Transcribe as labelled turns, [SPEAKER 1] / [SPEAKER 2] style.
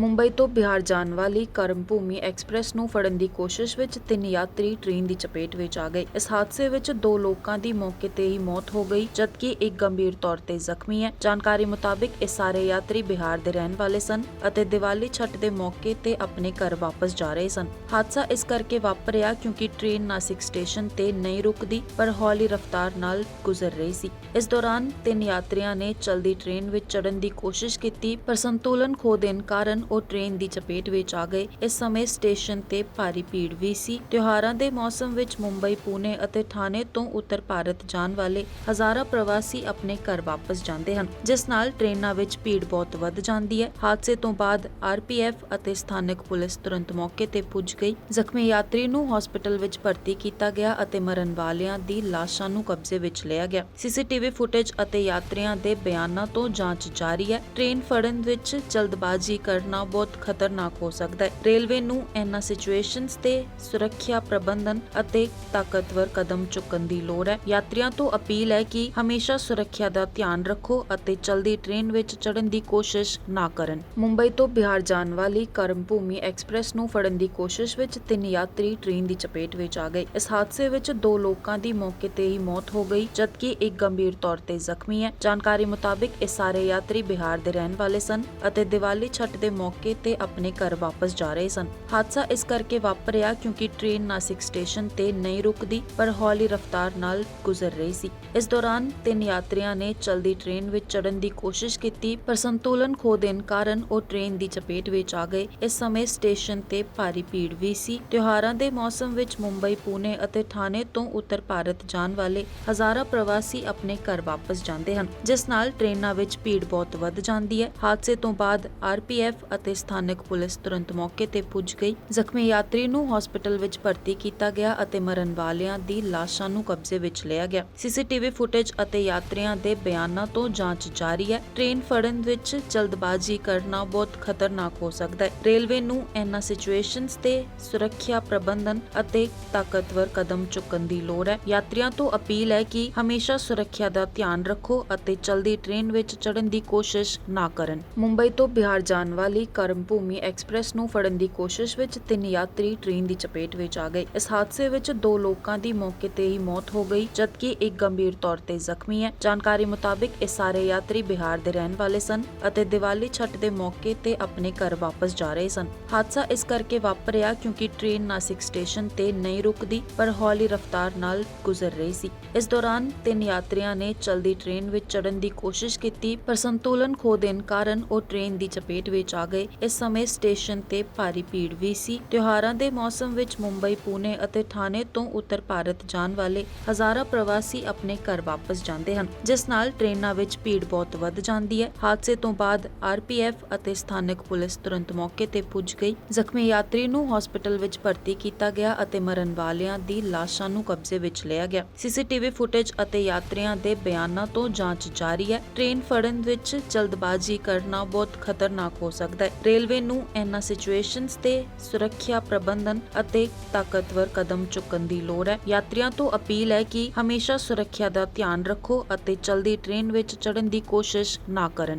[SPEAKER 1] ਮੁੰਬਈ ਤੋਂ ਬਿਹਾਰ ਜਾਣ ਵਾਲੀ ਕਰਮ ਭੂਮੀ ਐਕਸਪ੍ਰੈਸ ਨੂੰ ਫੜਨ ਦੀ ਕੋਸ਼ਿਸ਼ ਵਿੱਚ ਤਿੰਨ ਯਾਤਰੀ ਟ੍ਰੇਨ ਦੀ ਚਪੇਟ ਵਿੱਚ ਆ ਗਏ। ਇਸ ਹਾਦਸੇ ਵਿੱਚ ਦੋ ਲੋਕਾਂ ਦੀ ਮੌਕੇ ਤੇ ਹੀ ਮੌਤ ਹੋ ਗਈ, ਜਦਕਿ ਇੱਕ ਗੰਭੀਰ ਤੌਰ ਤੇ ਜ਼ਖਮੀ ਹੈ। ਜਾਣਕਾਰੀ ਮੁਤਾਬਿਕ ਇਹ ਸਾਰੇ ਯਾਤਰੀ ਬਿਹਾਰ ਦੇ ਰਹਿਣ ਵਾਲੇ ਸਨ ਅਤੇ ਦੀਵਾਲੀ ਛੱਟ ਦੇ ਮੌਕੇ ਤੇ ਆਪਣੇ ਘਰ ਵਾਪਸ ਜਾ ਰਹੇ ਸਨ। ਹਾਦਸਾ ਇਸ ਕਰਕੇ ਵਾਪਰਿਆ ਕਿਉਂਕਿ ਟ੍ਰੇਨ ਨਾਸਿਕ ਸਟੇਸ਼ਨ ਤੇ ਨਹੀਂ ਰੁਕਦੀ, ਪਰ ਹੌਲੀ ਰਫ਼ਤਾਰ ਨਾਲ ਗੁਜ਼ਰ ਰਹੀ ਸੀ। ਇਸ ਦੌਰਾਨ ਤਿੰਨ ਯਾਤਰੀਆਂ ਨੇ ਚਲਦੀ ਟ੍ਰੇਨ ਵਿੱਚ ਚੜਨ ਦੀ ਕੋਸ਼ਿਸ਼ ਕੀਤੀ, ਪਰ ਸੰਤੁਲਨ ਖੋ ਦੇਣ ਕਾਰਨ ਉਹ ਟ੍ਰੇਨ ਦੀ ਚਪੇਟ ਵਿੱਚ ਆ ਗਏ। ਇਸ ਸਮੇਂ ਸਟੇਸ਼ਨ ਤੇ ਭਾਰੀ ਭੀੜ ਵੀ ਸੀ। ਤਿਉਹਾਰਾਂ ਦੇ ਮੌਸਮ ਵਿੱਚ ਮੁੰਬਈ ਪੂਨੇ ਅਤੇ ਥਾਣੇ ਤੋਂ ਉੱਤਰ ਭਾਰਤ ਜਾਣ ਵਾਲੇ ਹਜ਼ਾਰਾਂ ਪ੍ਰਵਾਸੀ ਆਪਣੇ ਘਰ ਵਾਪਸ ਜਾਂਦੇ ਹਨ, ਜਿਸ ਨਾਲ ਟ੍ਰੇਨਾਂ ਵਿੱਚ ਭੀੜ ਬਹੁਤ ਵੱਧ ਜਾਂਦੀ ਹੈ। ਹਾਦਸੇ ਤੋਂ ਬਾਅਦ ਆਰਪੀਐਫ ਅਤੇ ਸਥਾਨਕ ਪੁਲਿਸ ਤੁਰੰਤ ਮੌਕੇ ਤੇ ਪੁੱਜ ਗਈ। ਜ਼ਖਮੀ ਯਾਤਰੀ ਨੂੰ ਹਸਪਤਾਲ ਵਿੱਚ ਭਰਤੀ ਕੀਤਾ ਗਿਆ ਅਤੇ ਮਰਨ ਵਾਲਿਆਂ ਦੀ ਲਾਸ਼ਾਂ ਨੂੰ ਕਬਜ਼ੇ ਵਿੱਚ ਲਿਆ ਗਿਆ। ਸੀਸੀਟੀਵੀ ਫੁਟੇਜ ਅਤੇ ਯਾਤਰੀਆਂ ਦੇ ਬਿਆਨਾਂ ਤੋਂ ਜਾਂਚ ਜਾਰੀ ਹੈ। ਟ੍ਰੇਨ ਫੜਨ ਵਿੱਚ ਜਲਦਬਾਜ਼ੀ ਕਰਨਾ ਬਹੁਤ ਖਤਰਨਾਕ ਹੋ ਸਕਦਾ ਹੈ। ਰੇਲਵੇ ਨੂੰ ਇਹਨਾਂ ਸਿਚੁਏਸ਼ਨਸ ਤੇ ਸੁਰੱਖਿਆ ਪ੍ਰਬੰਧਨ ਅਤੇ ਤਾਕਤਵਰ ਕਦਮ ਚੁੱਕਣ ਦੀ ਲੋੜ ਹੈ। ਯਾਤਰੀਆਂ ਤੋਂ ਅਪੀਲ ਹੈ ਕਿ ਹਮੇਸ਼ਾ ਸੁਰੱਖਿਆ ਦਾ ਧਿਆਨ ਰੱਖੋ ਅਤੇ ਚਲਦੀ ਟ੍ਰੇਨ ਵਿੱਚ ਚੜ੍ਹਨ ਦੀ ਕੋਸ਼ਿਸ਼ ਨਾ ਕਰਨ। ਮੁੰਬਈ ਤੋਂ ਬਿਹਾਰ ਜਾਣ ਵਾਲੀ ਕਰਮ ਭੂਮੀ ਐਕਸਪ੍ਰੈਸ ਨੂੰ ਫੜਨ ਦੀ ਕੋਸ਼ਿਸ਼ ਵਿੱਚ ਤਿੰਨ ਯਾਤਰੀ ਟ੍ਰੇਨ ਦੀ ਚਪੇਟ ਵਿੱਚ ਆ ਗਏ। ਇਸ ਹਾਦਸੇ ਵਿੱਚ ਦੋ ਲੋਕਾਂ ਦੀ ਮੌਕੇ ਤੇ ਹੀ ਮੌਤ ਹੋ ਗਈ, ਜਦਕਿ ਇੱਕ ਗੰਭੀਰ ਤੌਰ ਤੇ ਜ਼ਖਮੀ ਹੈ। ਜਾਣਕਾਰੀ ਮੁਤਾਬਿਕ ਇਹ ਸਾਰੇ ਯਾਤਰੀ ਬਿਹਾਰ ਦੇ ਰਹਿਣ ਵਾਲੇ ਸਨ ਅਤੇ ਦੀਵਾਲੀ ਛੱਟ ਦੇ ਮੌਕੇ ਤੇ ਆਪਣੇ ਘਰ ਵਾਪਸ ਜਾ ਰਹੇ ਸਨ। ਹਾਦਸਾ ਇਸ ਕਰਕੇ ਵਾਪਰਿਆ ਕਿਉਂਕਿ ਟ੍ਰੇਨ ਨਾਸਿਕ ਸਟੇਸ਼ਨ ਤੇ ਨਹੀਂ ਰੁਕਦੀ, ਪਰ ਹੌਲੀ ਰਫ਼ਤਾਰ ਨਾਲ ਗੁਜ਼ਰ ਰਹੀ ਸੀ। ਇਸ ਦੌਰਾਨ ਤਿੰਨ ਯਾਤਰੀਆਂ ਨੇ ਚਲਦੀ ਟ੍ਰੇਨ ਵਿੱਚ ਚੜਨ ਦੀ ਕੋਸ਼ਿਸ਼ ਕੀਤੀ, ਪਰ ਸੰਤੁਲਨ ਖੋ ਦੇਣ ਕਾਰਨ ਉਹ ਟ੍ਰੇਨ ਦੀ ਚਪੇਟ ਵਿੱਚ ਆ ਗਏ। ਇਸ ਸਮੇਂ ਸਟੇਸ਼ਨ ਤੇ ਭਾਰੀ ਭੀੜ ਵੀ ਸੀ। ਤਿਉਹਾਰਾਂ ਦੇ ਮੌਸਮ ਵਿੱਚ ਮੁੰਬਈ ਪੂਨੇ ਅਤੇ ਥਾਣੇ ਤੋਂ ਉੱਤਰ ਭਾਰਤ ਜਾਣ ਵਾਲੇ ਹਜ਼ਾਰਾਂ ਪ੍ਰਵਾਸੀ ਆਪਣੇ ਘਰ ਵਾਪਸ ਜਾਂਦੇ ਹਨ, ਜਿਸ ਨਾਲ ਟ੍ਰੇਨਾਂ ਵਿੱਚ ਭੀੜ ਬਹੁਤ ਵੱਧ ਜਾਂਦੀ ਹੈ। ਹਾਦਸੇ ਤੋਂ ਬਾਅਦ ਆਰਪੀਐਫ ਅਤੇ ਸਥਾਨਕ ਪੁਲਿਸ ਤੁਰੰਤ ਮੌਕੇ ਤੇ ਪੁੱਜ ਗਈ। ਜ਼ਖਮੀ ਯਾਤਰੀ ਨੂੰ ਹਸਪਤਾਲ ਵਿੱਚ ਭਰਤੀ ਕੀਤਾ ਗਿਆ ਅਤੇ ਮਰਨ ਵਾਲਿਆਂ ਦੀ ਲਾਸ਼ਾਂ ਨੂੰ ਕਬਜ਼ੇ ਵਿੱਚ ਲਿਆ ਗਿਆ। ਸੀਸੀਟੀਵੀ ਫੁਟੇਜ ਅਤੇ ਯਾਤਰੀਆਂ ਦੇ ਬਿਆਨਾਂ ਤੋਂ ਜਾਂਚ ਜਾਰੀ ਹੈ। ਟ੍ਰੇਨ ਫੜਨ ਵਿੱਚ ਜਲਦਬਾਜ਼ੀ ਕਰਨਾ ਬਹੁਤ ਖਤਰਨਾਕ ਹੋ ਸਕਦਾ ਹੈ। ਰੇਲਵੇ ਨੂੰ ਇਹਨਾਂ ਸਿਚੁਏਸ਼ਨਸ ਤੇ ਸੁਰੱਖਿਆ ਪ੍ਰਬੰਧਨ ਅਤੇ ਤਾਕਤਵਰ ਕਦਮ ਚੁੱਕਣ ਦੀ ਲੋੜ ਹੈ। ਯਾਤਰੀਆਂ ਤੋਂ ਅਪੀਲ ਹੈ ਕਿ ਹਮੇਸ਼ਾ ਸੁਰੱਖਿਆ ਦਾ ਧਿਆਨ ਰੱਖੋ ਅਤੇ ਚਲਦੀ ਟ੍ਰੇਨ ਵਿੱਚ ਚੜ੍ਹਨ ਦੀ ਕੋਸ਼ਿਸ਼ ਨਾ ਕਰਨ। ਮੁੰਬਈ ਤੋਂ ਬਿਹਾਰ ਜਾਣ ਵਾਲੀ ਕਰਮ ਭੂਮੀ ਐਕਸਪ੍ਰੈਸ ਨੂੰ ਫੜਨ ਦੀ ਕੋਸ਼ਿਸ਼ ਵਿੱਚ ਤਿੰਨ ਯਾਤਰੀ ਟ੍ਰੇਨ ਦੀ ਚਪੇਟ ਵਿੱਚ ਆ ਗਏ। ਇਸ ਹਾਦਸੇ ਵਿੱਚ ਦੋ ਲੋਕਾਂ ਦੀ ਮੌਕੇ ਤੇ ਹੀ ਮੌਤ ਹੋ ਗਈ, ਜਦਕਿ ਇੱਕ ਗੰਭੀਰ ਤੌਰ ਤੇ ਜ਼ਖਮੀ ਹੈ। ਜਾਣਕਾਰੀ ਮੁਤਾਬਿਕ ਇਹ ਸਾਰੇ ਯਾਤਰੀ ਬਿਹਾਰ ਦੇ ਰਹਿਣ ਵਾਲੇ ਸਨ ਅਤੇ ਦੀਵਾਲੀ ਛੱਟ ਦੇ ਮੌਕੇ ਤੇ ਆਪਣੇ ਘਰ ਵਾਪਸ ਜਾ ਰਹੇ ਸਨ। ਹਾਦਸਾ ਇਸ ਕਰਕੇ ਵਾਪਰਿਆ ਕਿਉਂਕਿ ਟ੍ਰੇਨ ਨਾਸਿਕ ਸਟੇਸ਼ਨ ਤੇ ਨਹੀਂ ਰੁਕਦੀ, ਪਰ ਹੌਲੀ ਰਫ਼ਤਾਰ ਨਾਲ ਗੁਜ਼ਰ ਰਹੀ ਸੀ। ਇਸ ਦੌਰਾਨ ਤਿੰਨ ਯਾਤਰੀਆਂ ਨੇ ਚਲਦੀ ਟ੍ਰੇਨ ਵਿੱਚ ਚੜਨ ਦੀ ਕੋਸ਼ਿਸ਼ ਕੀਤੀ, ਪਰ ਸੰਤੁਲਨ ਖੋ ਦੇਣ ਕਾਰਨ ਉਹ ਟ੍ਰੇਨ ਦੀ ਚਪੇਟ ਵਿੱਚ ਆ ਗਏ। ਇਸ ਸਮੇਂ ਸਟੇਸ਼ਨ ਤੇ ਭਾਰੀ ਭੀੜ ਵੀ ਸੀ। ਤਿਉਹਾਰਾਂ ਦੇ ਮੌਸਮ ਵਿੱਚ ਮੁੰਬਈ ਪੂਨੇ ਅਤੇ ਥਾਣੇ ਤੋਂ ਉੱਤਰ ਭਾਰਤ ਜਾਣ ਵਾਲੇ ਹਜ਼ਾਰਾਂ ਪ੍ਰਵਾਸੀ ਆਪਣੇ ਘਰ ਵਾਪਸ ਜਾਂਦੇ ਹਨ, ਜਿਸ ਨਾਲ ਟ੍ਰੇਨਾਂ ਵਿੱਚ ਭੀੜ ਬਹੁਤ ਵੱਧ ਜਾਂਦੀ ਹੈ। ਹਾਦਸੇ ਤੋਂ ਬਾਅਦ ਆਰਪੀਐਫ ਅਤੇ ਸਥਾਨਕ ਪੁਲਿਸ ਤੁਰੰਤ ਮੌਕੇ ਤੇ ਪੁੱਜ ਗਈ। ਜ਼ਖਮੀ ਯਾਤਰੀ ਨੂੰ ਹਸਪਤਾਲ ਵਿੱਚ ਭਰਤੀ ਕੀਤਾ ਗਿਆ ਅਤੇ ਮਰਨ ਵਾਲਿਆਂ ਦੀ ਲਾਸ਼ਾਂ ਨੂੰ ਕਬਜ਼ੇ ਵਿੱਚ ਲਿਆ ਗਿਆ। ਸੀਸੀਟੀਵੀ ਫੁਟੇਜ ਅਤੇ ਯਾਤਰੀਆਂ ਦੇ ਬਿਆਨਾਂ ਤੋਂ ਜਾਂਚ ਜਾਰੀ ਹੈ। ਟ੍ਰੇਨ ਫੜਨ ਵਿੱਚ ਜਲਦਬਾਜ਼ੀ ਕਰਨਾ ਬਹੁਤ ਖਤਰਨਾਕ ਹੋ ਸਕਦਾ ਸਕਦਾ ਹੈ ਰੇਲਵੇ ਨੂੰ ਇਹਨਾਂ ਸਿਚੁਏਸ਼ਨਸ ਤੇ ਸੁਰੱਖਿਆ ਪ੍ਰਬੰਧਨ ਅਤੇ ਤਾਕਤਵਰ ਕਦਮ ਚੁੱਕਣ ਦੀ ਲੋੜ ਹੈ। ਯਾਤਰੀਆਂ ਤੋਂ ਅਪੀਲ ਹੈ ਕਿ ਹਮੇਸ਼ਾ ਸੁਰੱਖਿਆ ਦਾ ਧਿਆਨ ਰੱਖੋ ਅਤੇ ਚਲਦੀ ਟ੍ਰੇਨ ਵਿੱਚ ਚੜ੍ਹਨ ਦੀ ਕੋਸ਼ਿਸ਼ ਨਾ ਕਰਨ।